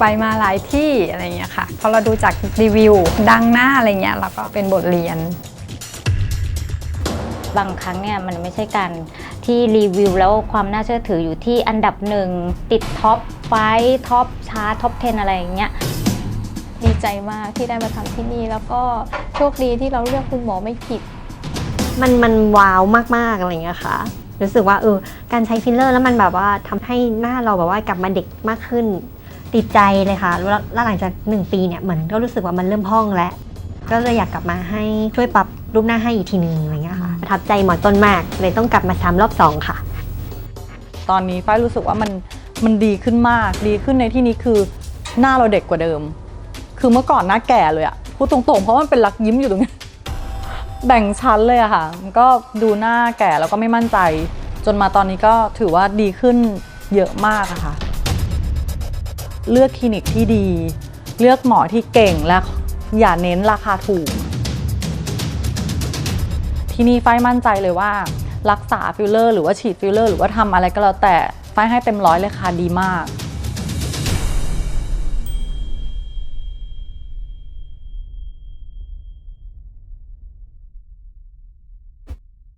ไปมาหลายที่อะไรเงี้ยค่ะพอเราดูจากรีวิวดังหน้าอะไรเงี้ยเราก็เป็นบทเรียน บางครั้งเนี่ยมันไม่ใช่การที่รีวิวแล้วความน่าเชื่อถืออยู่ที่อันดับหนึ่งติดท็อปไฟท็อปชาร์ตท็อป 10 อะไรอย่างเงี้ยดีใจมากที่ได้มาทำที่นี่แล้วก็โชคดีที่เราเลือกคุณหมอไม่ผิด มันมันว้าวมากๆอะไรอย่างเงี้ยค่ะรู้สึกว่าเออการใช้ฟิลเลอร์แล้วมันแบบว่าทำให้หน้าเราแบบว่ากลับมาเด็กมากขึ้น ติดใจเลยค่ะแล้วหลังจากหนึ่งปีเนี่ยเหมือนก็รู้สึกว่ามันเริ่มพองแล้ว ก็เลยอยากกลับมาให้ช่วยปรับรูปหน้าให้อีกทีนึงอะไรเงี้ยค่ะประทับใจหมอต้นมากเลยต้องกลับมาซ้ำรอบสองค่ะ ตอนนี้ฝ้ายรู้สึกว่ามันมันดีขึ้นมากดีขึ้นในที่นี้คือหน้าเราเด็กกว่าเดิม คือเมื่อก่อนหน้าแก่เลยอะพูดตรงๆ เพราะมันเป็นรักยิ้มอยู่ตรงนี้แบ่งชั้นเลยอะค่ะ มันก็ดูหน้าแก่แล้วก็ไม่มั่นใจ จนมาตอนนี้ก็ถือว่าดีขึ้นเยอะมากอะค่ะ เลือกคลินิกที่ดี เลือกหมอที่เก่งและอย่าเน้นราคาถูก ที่นี่ไฟมั่นใจเลยว่า รักษาฟิลเลอร์หรือว่าฉีดฟิลเลอร์หรือว่าทำอะไรก็แล้วแต่ไฟให้เต็มร้อยเลยค่ะดีมาก